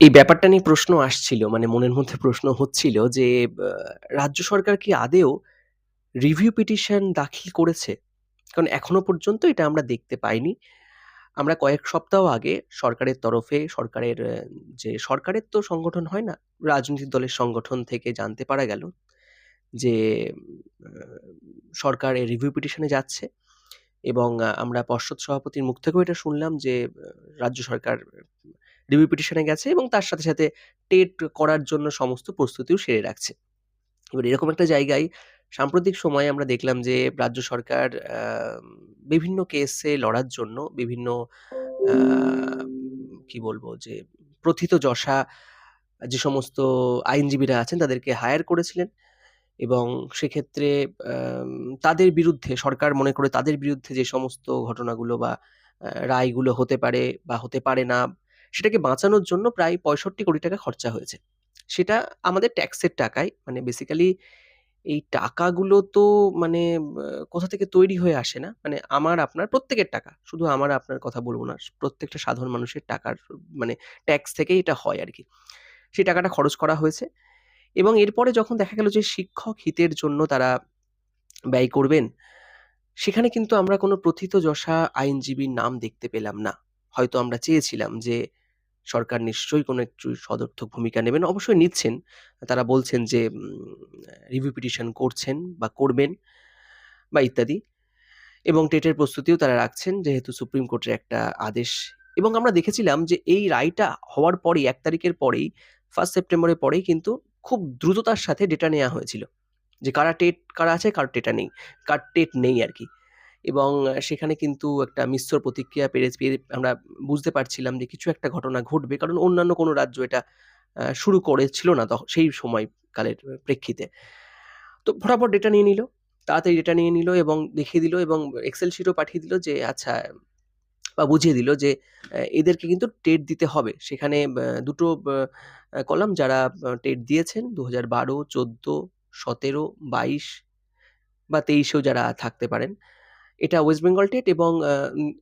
এই ব্যাপারটা নিয়ে প্রশ্ন আসছিল মানে মনের মধ্যে প্রশ্ন হচ্ছিল যে রাজ্য সরকার কি আদেও রিভিউ পিটিশন দাখিল করেছে? কারণ এখনও পর্যন্ত এটা আমরা দেখতে পাইনি। আমরা কয়েক সপ্তাহ আগে সরকারের তরফে সরকারের যে সরকারের তো সংগঠন হয় না, রাজনৈতিক দলের সংগঠন থেকে জানতে পারা গেল যে সরকার এই রিভিউ পিটিশনে যাচ্ছে এবং আমরা পর্ষদ সভাপতির মুখ থেকেও এটা শুনলাম যে রাজ্য সরকার রিভিউ পিটিশন গেছে এবং তার সাথে, সাথে টেট করার জন্য সমস্ত প্রস্তুতিও সেরে রাখছে। এবার এরকম একটা জায়গায় সাম্প্রতিক সময়ে আমরা দেখলাম যে রাজ্য সরকার বিভিন্ন কেসে লড়ার জন্য বিভিন্ন কি বলব যে প্রথিতযশা যে সমস্ত আইনজীবীরা আছেন তাদেরকে হায়ার করেছিলেন এবং সেক্ষেত্রে তাদের বিরুদ্ধে সরকার মনে করে তাদের বিরুদ্ধে যে সমস্ত ঘটনাগুলো বা রায়গুলো হতে পারে বা হতে পারে না, সেটাকে বাঁচানোর জন্য প্রায় ৬৫ কোটি টাকা খরচা হয়েছে। সেটা আমাদের ট্যাক্সের টাকায় মানে বেসিক্যালি এই টাকাগুলো তো মানে কোথা থেকে তৈরি হয়ে আসে না। মানে আমার আপনার প্রত্যেকের টাকা। শুধু আমার আপনার কথা বলব না। প্রত্যেকটা সাধারণ মানুষের টাকার মানে ট্যাক্স থেকেই এটা হয় আর কি সেই টাকাটা খরচ করা হয়েছে এবং এরপরে যখন দেখা গেল যে শিক্ষক হিতের জন্য তারা ব্যয় করবেন, সেখানে কিন্তু আমরা কোনো প্রথিতযশা আইনজীবীর নাম দেখতে পেলাম না। হয়তো আমরা চেয়েছিলাম যে সরকার নিশ্চয়ই কোনো একটু সদর্থক ভূমিকা নেবেন। অবশ্যই নিচ্ছেন। তারা বলছেন যে রিভিউ পিটিশন করছেন বা করবেন বা ইত্যাদি। এবং টেটের প্রস্তুতিও তারা রাখছেন, যেহেতু সুপ্রিম কোর্টের একটা আদেশ এবং আমরা দেখেছিলাম যে, এই রায়টা হওয়ার পরেই, এক তারিখের পরেই ফার্স্ট সেপ্টেম্বরের পরেই কিন্তু খুব দ্রুততার সাথে ডেটা নেওয়া হয়েছিল। যে কারা টেট, কারা আছে, কার টেটা নেই। কার টেট নেই আরকি। এবং সেখানে কিন্তু একটা মিশ্র প্রতিক্রিয়া পেরে পেয়ে আমরা বুঝতে পারছিলাম যে কিছু একটা ঘটনা ঘটবে। কারণ অন্যান্য কোনো রাজ্য এটা শুরু করেছিল না তখ সেই সময়কালের প্রেক্ষিতে। তো ফটাফট ডেটা নিয়ে নিল। তাড়াতাড়ি ডেটা নিয়ে নিল এবং দেখিয়ে দিল এবং এক্সেল শিটও পাঠিয়ে দিল যে আচ্ছা বা বুঝিয়ে দিল যে এদেরকে কিন্তু টেট দিতে হবে। সেখানে দুটো কলাম যারা টেট দিয়েছেন ২০১২, ১৪, ১৭, ২২ বা তেইশেও যারা থাকতে পারেন। এটা ওয়েস্ট বেঙ্গল টেট এবং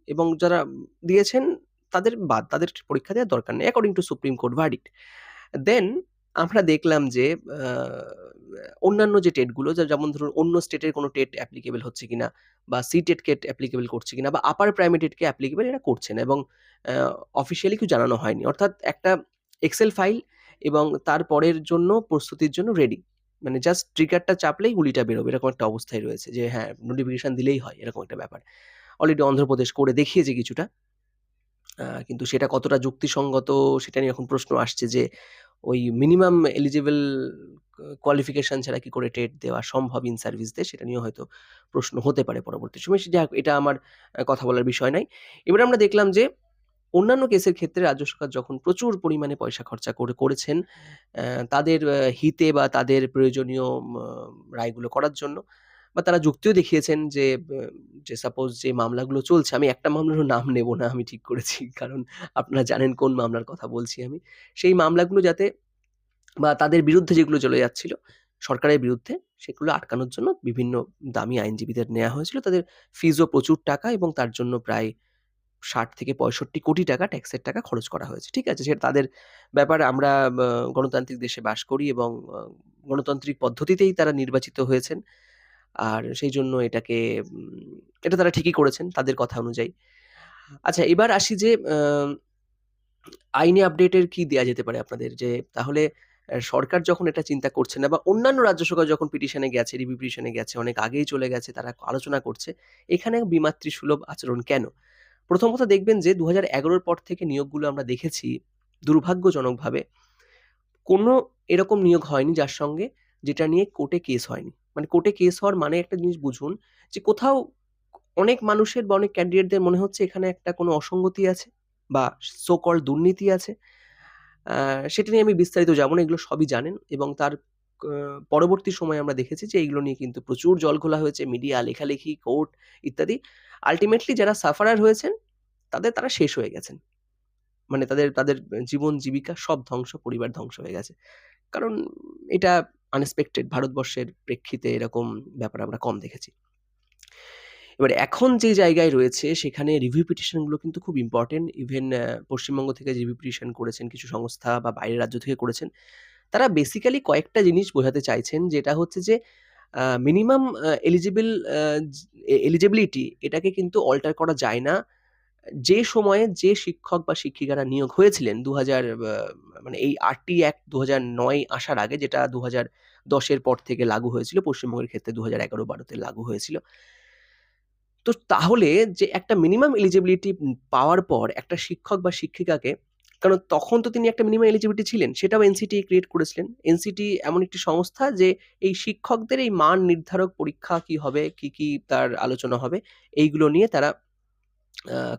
এবং যারা দিয়েছেন তাদের বাদ। তাদের পরীক্ষা দেওয়ার দরকার নেই according to supreme court verdict. Then আমরা দেখলাম যে অন্যান্য যে টেটগুলো যেমন ধরুন অন্য স্টেটের কোনো টেট অ্যাপ্লিকেবল হচ্ছে কিনা, বা সি-টেট কেট অ্যাপ্লিকেবল করছে কিনা, বা আপার প্রাইমারি টেটকে অ্যাপ্লিকেবল এরা করছে না এবং অফিসিয়ালি কিছু জানানো হয়নি। অর্থাৎ একটা এক্সেল ফাইল এবং তার পরের জন্য, প্রস্তুতির জন্য রেডি। মানে জাস্ট ট্রিগারটা চাপলেই গুলিটা বেরোবে এরকম একটা অবস্থায় রয়েছে যে হ্যাঁ, নোটিফিকেশান দিলেই হয় এরকম একটা ব্যাপার। অলরেডি অন্ধ্রপ্রদেশ করে দেখিয়েছে কিছুটা। কিন্তু সেটা কতটা যুক্তিসঙ্গত সেটা নিয়ে এখন প্রশ্ন আসছে যে ওই মিনিমাম এলিজিবল কোয়ালিফিকেশন ছাড়া কি করে টেট দেওয়া সম্ভব ইন সার্ভিস দিয়ে সেটা নিয়েও হয়তো প্রশ্ন হতে পারে পরবর্তী সময় সে এটা আমার কথা বলার বিষয় নাই এবারে আমরা দেখলাম যে অন্যান্য কেসের ক্ষেত্রে রাজ্য সরকার যখন প্রচুর পরিমাণে পয়সা খরচা করে, করেছেন তাদের হিতে বা তাদের প্রয়োজনীয় রায়গুলো করার জন্য, বা তারা যুক্তিও দেখিয়েছেন যে যে সাপোজ যে মামলাগুলো চলছে, আমি একটা মামলারও নাম নেব না আমি ঠিক করেছি। কারণ আপনারা জানেন কোন মামলার কথা বলছি আমি। সেই মামলাগুলো যাতে, বা তাদের বিরুদ্ধে যেগুলো চলে যাচ্ছিল, সরকারের বিরুদ্ধে, সেগুলো আটকানোর জন্য বিভিন্ন দামি আইনজীবীদের নেওয়া হয়েছিল। তাদের ফিজও প্রচুর টাকা এবং তার জন্য প্রায় ৬০ থেকে ৬৫ কোটি টাকা ট্যাক্সের টাকা খরচ করা হয়েছে। ঠিক আছে? সেটা তাদের ব্যাপার আমরা গণতান্ত্রিক দেশে বাস করি এবং গণতান্ত্রিক পদ্ধতিতেই তারা নির্বাচিত হয়েছেন। আর সেই জন্য এটাকে এটা তারা ঠিকই করেছেন তাদের কথা অনুযায়ী। আচ্ছা এবার আসি যে আইনি আপডেটের কি দেওয়া যেতে পারে আপনাদের? যে তাহলে সরকার যখন এটা চিন্তা করছে না বা অন্যান্য রাজ্য সরকার যখন পিটিশনে গেছে, রিভিউ পিটিশন গেছে, অনেক আগেই চলে গেছে, তারা আলোচনা করছে। এখানে বিমাতৃসুলভ আচরণ কেন? প্রথম কথা দেখবেন যে ২০১১ র পর থেকে নিয়োগগুলো আমরা দেখেছি দুর্ভাগ্যজনকভাবে কোনো এরকম নিয়োগ হয়নি যার সঙ্গে যেটা নিয়ে কোর্টে কেস হয়নি। মানে কোর্টে কেস হওয়ার মানে একটা জিনিস বুঝুন যে কোথাও অনেক মানুষের বা অনেক ক্যান্ডিডেটদের মনে হচ্ছে এখানে একটা কোনো অসঙ্গতি আছে বা সো কল্ড দুর্নীতি আছে। সেটা নিয়ে আমি বিস্তারিত যাব না। এগুলো সবই জানেন এবং তার পরবর্তী সময়ে আমরা দেখেছি যে এইগুলো নিয়ে কিন্তু প্রচুর জল খোলা হয়েছে। মিডিয়া লেখালেখি, কোর্ট ইত্যাদি। আলটিমেটলি যারা সাফারার হয়েছেন তাদের তারা শেষ হয়ে গেছেন। মানে তাদের তাদের জীবন জীবিকা সব ধ্বংস, পরিবার ধ্বংস হয়ে গেছে। কারণ এটা আনএক্সপেক্টেড ভারতবর্ষের প্রেক্ষিতে এরকম ব্যাপার আমরা কম দেখেছি। এবার এখন যে জায়গায় রয়েছে সেখানে রিভিউ পিটিশনগুলো কিন্তু খুব ইম্পর্টেন্ট ইভেন পশ্চিমবঙ্গ থেকে রিভিউ পিটিশন করেছেন কিছু সংস্থা বা বাইরের রাজ্য থেকে করেছেন তারা বেসিক্যালি কয়েকটা জিনিস বোঝাতে চাইছেন যেটা হচ্ছে যে মিনিমাম এলিজিবল এলিজিবিলিটি এটাকে কিন্তু অল্টার করা যায় না যে সময়ে যে শিক্ষক বা শিক্ষিকারা নিয়োগ হয়েছিলেন দু হাজার মানে এই আরটি অ্যাক্ট দু নয় আসার আগে, যেটা দু হাজার দশের পর থেকে লাগু হয়েছিল, পশ্চিমবঙ্গের ক্ষেত্রে দু হাজার এগারো বারোতে লাগু হয়েছিল। তো তাহলে যে একটা মিনিমাম এলিজিবিলিটি পাওয়ার পর একটা শিক্ষক বা শিক্ষিকাকে, কারণ তখন তো তিনি একটা মিনিমাম এলিজিবিলিটি ছিলেন, সেটাও এনসিটি ক্রিয়েট করেছিলেন। এনসিটি এমন একটি সংস্থা যে এই শিক্ষকদের এই মান নির্ধারক পরীক্ষা কি হবে, কি কি তার আলোচনা হবে, এইগুলো নিয়ে তারা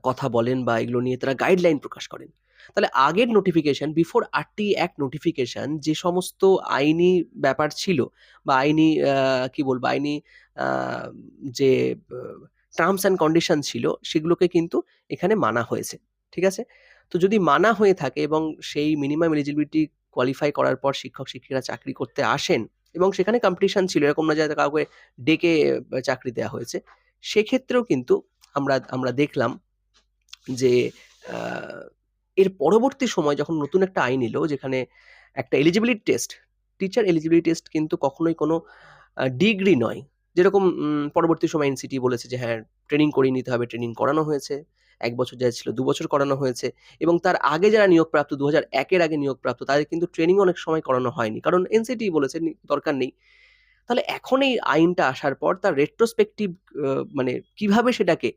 কথা বলেন বা এগুলো নিয়ে তারা গাইডলাইন প্রকাশ করেন। তাহলে আগের notification before RT act notification যে সমস্ত আইনি ব্যাপার ছিল বা আইনি কি বলব, আইনি যে টার্মস অ্যান্ড কন্ডিশন ছিল সেগুলোকে কিন্তু এখানে মানা হয়েছে, ঠিক আছে? তো যদি মানা হয়ে থাকে এবং সেই মিনিমাম এলিজিবিলিটি কোয়ালিফাই করার পর শিক্ষক শিক্ষিকা চাকরি করতে আসেন এবং সেখানে কম্পিটিশন ছিল, এরকম না যে কাউকে ডেকে চাকরি দেওয়া হয়েছে, সেক্ষেত্রেও কিন্তু আমরা আমরা দেখলাম যে এর পরবর্তী সময় যখন নতুন একটা আইন এলো যেখানে একটা eligibility test teacher eligibility test কিন্তু কখনোই কোনো ডিগ্রি নয়। যেরকম পরবর্তী সময় এনসিটি বলেছে যে হ্যাঁ ট্রেনিং করিয়ে নিতে হবে ট্রেনিং করানো হয়েছে। এক বছর যা ছিল, দু বছর করানো হয়েছে। এবং তার আগে যারা নিয়োগপ্রাপ্ত, দু হাজার একের আগে নিয়োগপ্রাপ্ত, তাদের কিন্তু ট্রেনিং অনেক সময় করানো হয়নি। কারণ এনসিটি বলেছে দরকার নেই। তাহলে এখন এই আইনটা আসার পর তার রেট্রোস্পেক্টিভ মানে কীভাবে সেটাকে,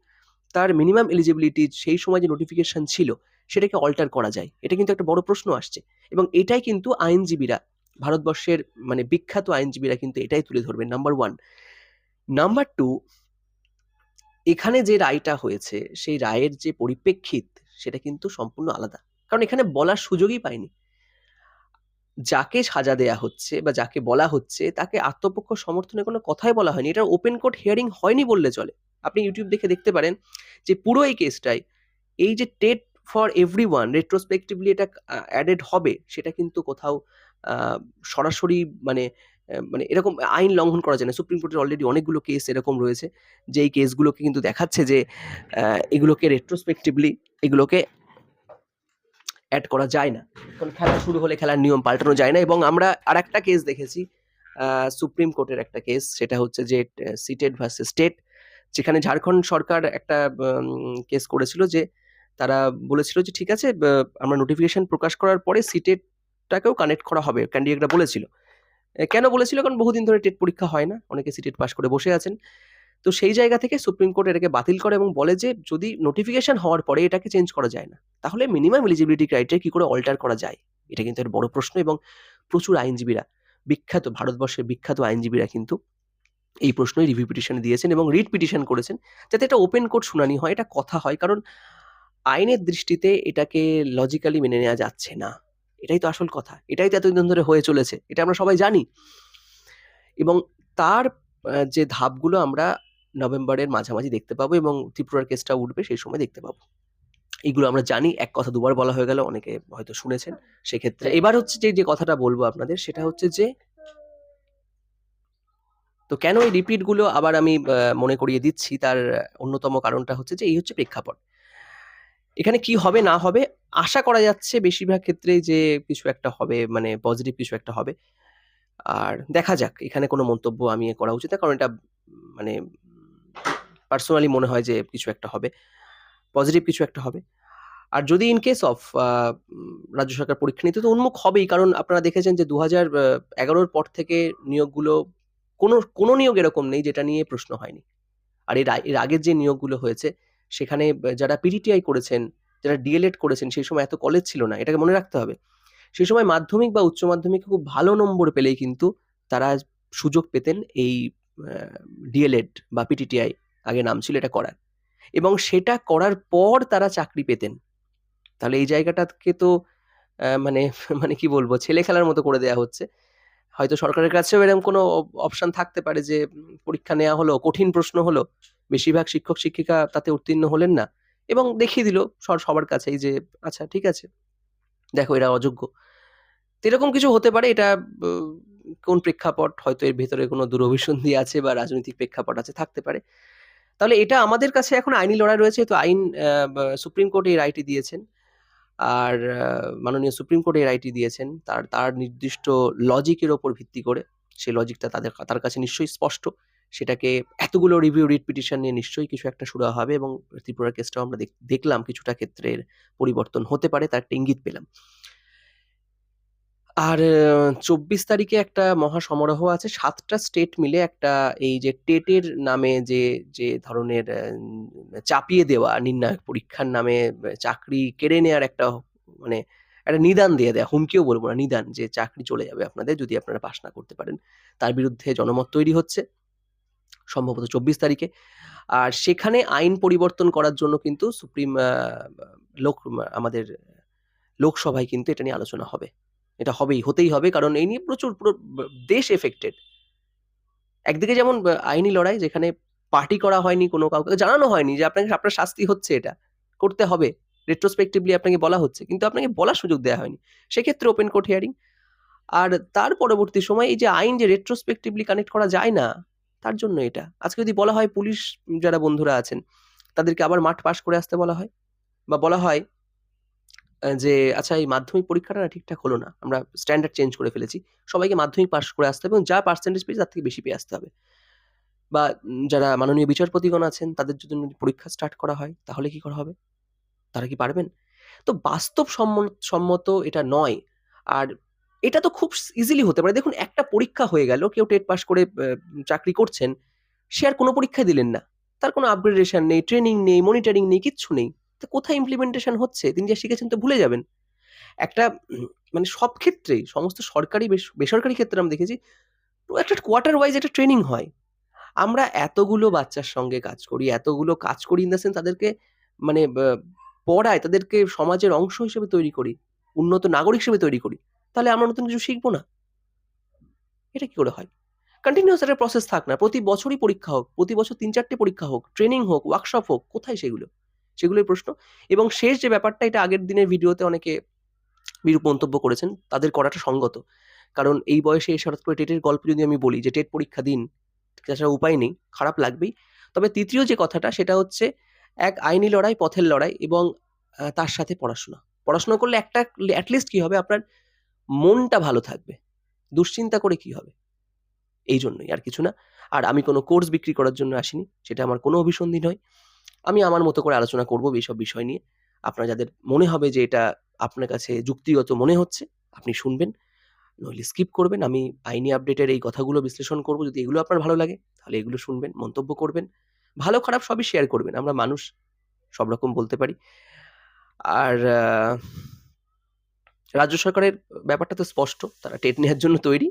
তার মিনিমাম এলিজিবিলিটি সেই সময় যে নোটিফিকেশন ছিল, সেটাকে অল্টার করা যায়? এটা কিন্তু একটা বড় প্রশ্ন আসছে। এবং এটাই কিন্তু আইনজীবীরা, ভারতবর্ষের মানে বিখ্যাত আইনজীবীরা কিন্তু এটাই তুলে ধরবেন। নাম্বার ওয়ান নাম্বার টু এখানে যে রায়টা হয়েছে, সেই রায়ের যে পরিপ্রেক্ষিত, সেটা কিন্তু সম্পূর্ণ আলাদা। কারণ এখানে বলার সুযোগই পায়নি যাকে সাজা দেয়া হচ্ছে বা যাকে বলা হচ্ছে, তাকে আত্মপক্ষ সমর্থনে কোনো কথাই বলা হয়নি। এটা ওপেন কোর্ট হিয়ারিং হয়নি বললে চলে। আপনি ইউটিউব দেখে দেখতে পারেন যে পুরো এই কেসটাই এই যে TET for every one retrospectively এটা অ্যাডেড হবে, সেটা কিন্তু কোথাও সরাসরি মানে মানে এরকম আইন লঙ্ঘন করা যায় না। সুপ্রিম কোর্টের অলরেডি অনেকগুলো কেস এরকম রয়েছে, যে এই কেসগুলোকে কিন্তু দেখাচ্ছে যে এগুলোকে রেট্রোস্পেক্টিভলি এগুলোকে অ্যাড করা যায় না। কারণ খেলা শুরু হলে খেলার নিয়ম পাল্টানো যায় না এবং আমরা আর একটা কেস দেখেছি সুপ্রিম কোর্টের একটা কেস সেটা হচ্ছে যে সিটেড ভার্সেস স্টেট যেখানে ঝাড়খণ্ড সরকার একটা কেস করেছিল যে, তারা বলেছিল যে, ঠিক আছে আমরা নোটিফিকেশন প্রকাশ করার পরে সিটেটটাকেও কানেক্ট করা হবে। ক্যান্ডিডেটরা বলেছিল। কেন বলেছিল? কারণ বহুদিন ধরে টেট পরীক্ষা হয় না। অনেকে সিটেট পাস করে বসে আছেন। তো সেই জায়গা থেকে সুপ্রিম কোর্ট এটাকে বাতিল করে এবং বলে যে, যদি নোটিফিকেশন হওয়ার পরে এটাকে চেঞ্জ করা যায় না, তাহলে মিনিমাম এলিজিবিলিটি ক্রাইটেরিয়া কি করে অল্টার করা যায়? এটা কিন্তু এর বড় প্রশ্ন এবং প্রচুর আইনজীবীরা, বিখ্যাত ভারতবর্ষের বিখ্যাত আইনজীবীরা কিন্তু এই প্রশ্নই রিভিউ পিটিশন দিয়েছেন এবং রিট পিটিশন করেছেন যাতে এটা ওপেন কোর্ট শুনানি হয়, এটা কথা হয়। কারণ আইনের দৃষ্টিতে এটাকে লজিক্যালি মেনে নেওয়া যাচ্ছে না। এটাই তো আসল কথা। এটাই তো এতদিন ধরে হয়ে চলেছে। এটা আমরা সবাই জানি। এবং তার যে ধাপগুলো আমরা নভেম্বরের মাঝামাঝি দেখতে পাবো এবং ত্রিপুরার কেসটা উঠবে সেই সময় দেখতে পাবো। এইগুলো আমরা জানি এক কথা দুবার বলা হয়ে গেল অনেকে হয়তো শুনেছেন। সেক্ষেত্রে এবার হচ্ছে যে যে কথাটা বলব আপনাদের সেটা হচ্ছে যে তো কেন এই রিপিটগুলো আবার আমি মনে করিয়ে দিচ্ছি তার অন্যতম কারণটা হচ্ছে যে এই হচ্ছে প্রেক্ষাপট। এখানে কি হবে না হবে আশা করা যাচ্ছে বেশিরভাগ ক্ষেত্রে যে কিছু একটা হবে মানে পজিটিভ কিছু একটা হবে। আর দেখা যাক এখানে কোনো মন্তব্য আমি করা উচিত না কারণ এটা মানে পার্সোনালি মনে হয় যে কিছু একটা হবে পজিটিভ কিছু একটা হবে। আর যদি ইন কেস অফ রাজ্য সরকার পরীক্ষা নিতে, তো উন্মুখ হবেই। কারণ আপনারা দেখেছেন যে দু হাজার এগারোর পর থেকে নিয়োগগুলো কোনো কোনো নিয়োগ এরকম নেই যেটা নিয়ে প্রশ্ন হয়নি। আর এর এর আগের যে নিয়োগগুলো হয়েছে, সেখানে যারা পিডিটিআই করেছেন, যারা ডিএলএড করেছেন, সেই সময় এত কলেজ ছিল না, এটাকে মনে রাখতে হবে। সেই সময় মাধ্যমিক বা উচ্চ মাধ্যমিকে খুব ভালো নম্বর পেলেই কিন্তু তারা সুযোগ পেতেন এই ডিএলএড বা পিটিটিআই আগে নাম ছিল এটা করার। এবং সেটা করার পর তারা চাকরি পেতেন। তাহলে এই জায়গাটাকে তো মানে মানে কি বলব, ছেলে খেলার মতো করে দেওয়া হচ্ছে। হয়তো সরকারের কাছেও এরকম কোনো অপশান থাকতে পারে যে, পরীক্ষা নেওয়া হলো, কঠিন প্রশ্ন হলো, বেশিরভাগ শিক্ষক শিক্ষিকা তাতে উত্তীর্ণ হলেন না। এবং দেখিয়ে দিল সবার কাছেই যে আচ্ছা ঠিক আছে। দেখো এরা অযোগ্য। এরকম কিছু হতে পারে, এটা কোন প্রেক্ষাপট, হয়তো এর ভেতরে কোনো দুরভিসন্ধি আছে বা রাজনৈতিক প্রেক্ষাপট আছে, থাকতে পারে। তাহলে এটা আমাদের কাছে এখন আইনি লড়াই রয়েছে, তো আইন সুপ্রিম কোর্ট এই রায়টি দিয়েছেন। আর মাননীয় সুপ্রিম কোর্ট এই রায়টি দিয়েছেন। তার তার নির্দিষ্ট লজিকের ওপর ভিত্তি করে সেই লজিকটা তাদের, তার কাছে নিশ্চয়ই স্পষ্ট। সেটাকে এতগুলো রিভিউ রিট পিটিশন নিয়ে নিশ্চয়ই কিছু একটা শুরু হবে এবং ত্রিপুরার কেসটাও আমরা দেখলাম, কিছুটা ক্ষেত্রের পরিবর্তন হতে পারে, তার একটা ইঙ্গিত পেলাম। আর চব্বিশ তারিখে একটা মহা সমারোহ আছে। সাতটা স্টেট মিলে একটা এই যে টেটের নামে যে যে ধরনের চাপিয়ে দেওয়া, নির্ণায়ক পরীক্ষার নামে চাকরি কেড়ে নেওয়ার একটা মানে একটা নিদান দিয়ে দেয়, হুমকিও বলব না, নিদান যে চাকরি চলে যাবে আপনাদের যদি আপনারা পাশ না করতে পারেন। তার বিরুদ্ধে জনমত তৈরি হচ্ছে সম্ভবত চব্বিশ তারিখে। আর সেখানে আইন পরিবর্তন করার জন্য কিন্তু সুপ্রিম লোক, আমাদের লোকসভায় কিন্তু এটা নিয়ে আলোচনা হবে। এটা হবেই, হতেই হবে, কারণ এই নিয়ে প্রচুর পুরো দেশ এফেক্টেড একদিকে যেমন আইনি লড়াই যেখানে পার্টি করা হয়নি কোনো কাউকে, জানানো হয়নি যে আপনাকে, আপনার শাস্তি হচ্ছে এটা, করতে হবে। রেট্রোস্পেক্টিভলি আপনাকে বলা হচ্ছে, কিন্তু আপনাকে বলার সুযোগ দেওয়া হয়নি। সেক্ষেত্রে ওপেন কোর্ট হিয়ারিং আর তার পরবর্তী সময় এই যে আইন যে রেট্রোস্পেক্টিভলি কানেক্ট করা যায় না, তার জন্য এটা। আজকে যদি বলা হয় পুলিশ যারা বন্ধুরা আছেন, তাদেরকে আবার মাঠ পাশ করে আসতে বলা হয়, বা বলা হয় যে আচ্ছা এই মাধ্যমিক পরীক্ষাটা না ঠিকঠাক হলো না। আমরা স্ট্যান্ডার্ড চেঞ্জ করে ফেলেছি। সবাইকে মাধ্যমিক পাস করে আসতে হবে এবং যা পার্সেন্টেজ পেয়েছে তার থেকে বেশি পেয়ে আসতে হবে। বা যারা মাননীয় বিচারপতিগণ আছেন, তাদের যদি পরীক্ষা স্টার্ট করা হয়, তাহলে কি করা হবে? তারা কি পারবেন? তো বাস্তব সম্ম- সম্মত এটা নয়। আর এটা তো খুব ইজিলি হতে পারে। দেখুন, একটা পরীক্ষা হয়ে গেল, কেউ টেট পাস করে চাকরি করছেন, সে আর কোনো পরীক্ষা দিলেন না। তার কোনো আপগ্রেডেশন নেই ট্রেনিং নেই মনিটরিং নেই, কিচ্ছু নেই। তো কোথায় ইমপ্লিমেন্টেশন হচ্ছে? তিনি যা শিখেছেন তো ভুলে যাবেন। একটা মানে সব ক্ষেত্রেই, সমস্ত সরকারি বেসরকারি ক্ষেত্রে আমরা দেখেছি, একটা কোয়ার্টার ওয়াইজ একটা ট্রেনিং হয়। আমরা এতগুলো বাচ্চার সঙ্গে কাজ করি, এতগুলো কাজ করি ইন দ্য সেন্স তাদেরকে মানে পড়ায়, তাদেরকে সমাজের অংশ হিসেবে তৈরি করি, উন্নত নাগরিক হিসেবে তৈরি করি, তাহলে আমরা নতুন কিছু শিখব না। এটা কি করে হয়? কন্টিনিউস একটা প্রসেস থাক না, প্রতি বছরই পরীক্ষা হোক, প্রতি বছর তিন চারটে পরীক্ষা হোক ট্রেনিং হোক ওয়ার্কশপ হোক, কোথায় সেগুলো? সেগুলোই প্রশ্ন। এবং শেষ যে ব্যাপারটা, এটা আগের দিনের ভিডিওতে অনেকে বিরূপ মন্তব্য করেছেন, তাদের করাটা সঙ্গত। কারণ এই বয়সে এসে হঠাৎ করে টেটের গল্প যদি আমি বলি যে, টেট পরীক্ষা দিন, তাছাড়া উপায় নেই, খারাপ লাগবেই। তবে তৃতীয় যে কথাটা, সেটা হচ্ছে এক আইনি লড়াই, পথের লড়াই এবং তার সাথে পড়াশোনা। পড়াশোনা করলে একটা অ্যাটলিস্ট কি হবে? আপনার মনটা ভালো থাকবে। দুশ্চিন্তা করে কি হবে? এই জন্যই, আর কিছু না। আর আমি কোনো কোর্স বিক্রি করার জন্য আসিনি, সেটা আমার কোনো অভিসন্ধি নয়। আমি আমার মতো করে আলোচনা করব এইসব বিষয় নিয়ে। আপনার যাদের মনে হবে যে এটা আপনার কাছে যুক্তিগত মনে হচ্ছে, আপনি শুনবেন। নইলে স্কিপ করবেন। আমি আইনি আপডেটের এই কথাগুলো বিশ্লেষণ করব। যদি এগুলো আপনার ভালো লাগে, তাহলে এগুলো শুনবেন, মন্তব্য করবেন। ভালো, খারাপ সবই শেয়ার করবেন। আমরা মানুষ, সব রকম বলতে পারি। আর রাজ্য সরকারের ব্যাপারটা তো স্পষ্ট। তারা টেট নেওয়ার জন্য তৈরি।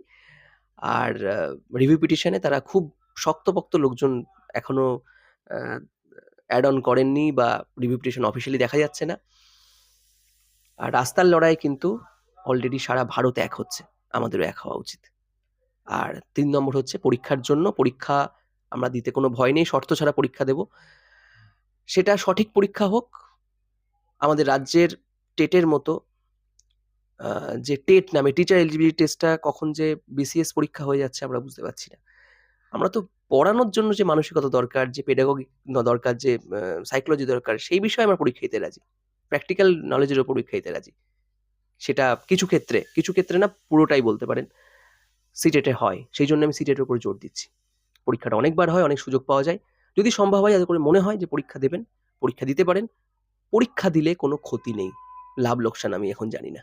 আর রিভিউ পিটিশনে তারা খুব শক্তপোক্ত লোকজন এখনও অ্যাড অন করেননি বা রিভিউটেশন অফিসিয়ালি দেখা যাচ্ছে না। আর রাস্তার লড়াই কিন্তু অলরেডি সারা ভারত এক হচ্ছে, আমাদেরও এক হওয়া উচিত। আর তিন নম্বর হচ্ছে পরীক্ষার জন্য, পরীক্ষা আমরা দিতে কোনো ভয় নেই, শর্ত ছাড়া পরীক্ষা দেব। সেটা সঠিক পরীক্ষা হোক, আমাদের রাজ্যের টেটের মতো যে টেট নামে টিচার এলিজিবিলিটি টেস্টটা কখন যে বিসিএস পরীক্ষা হয়ে যাচ্ছে আমরা বুঝতে পারছি না। আমরা তো পড়ানোর জন্য যে মানসিকতা দরকার, যে পেডাগগিক দরকার, যে সাইকোলজি দরকার, সেই বিষয়ে আমরা পরীক্ষা দিতে রাজি। প্র্যাকটিক্যাল নলেজের উপর পরীক্ষা দিতে রাজি। সেটা কিছু ক্ষেত্রে কিছু ক্ষেত্রে না পুরোটাই বলতে পারেন, সিটেটে হয়। সেই জন্য আমি সিটেটের উপর জোর দিচ্ছি। পরীক্ষাটা অনেকবার হয়, অনেক সুযোগ পাওয়া যায়। যদি সম্ভব হয়, যাতে করে মনে হয় যে পরীক্ষা দেবেন, পরীক্ষা দিতে পারেন। পরীক্ষা দিলে কোনো ক্ষতি নেই। লাভ, লোকসান আমি এখন জানি না।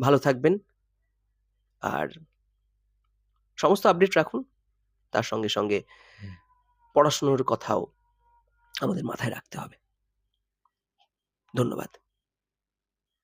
ভালো থাকবেন। আর সমস্ত আপডেট রাখুন। তার সঙ্গে সঙ্গে পড়াশুনোর কথাও আমাদের মাথায় রাখতে হবে। ধন্যবাদ।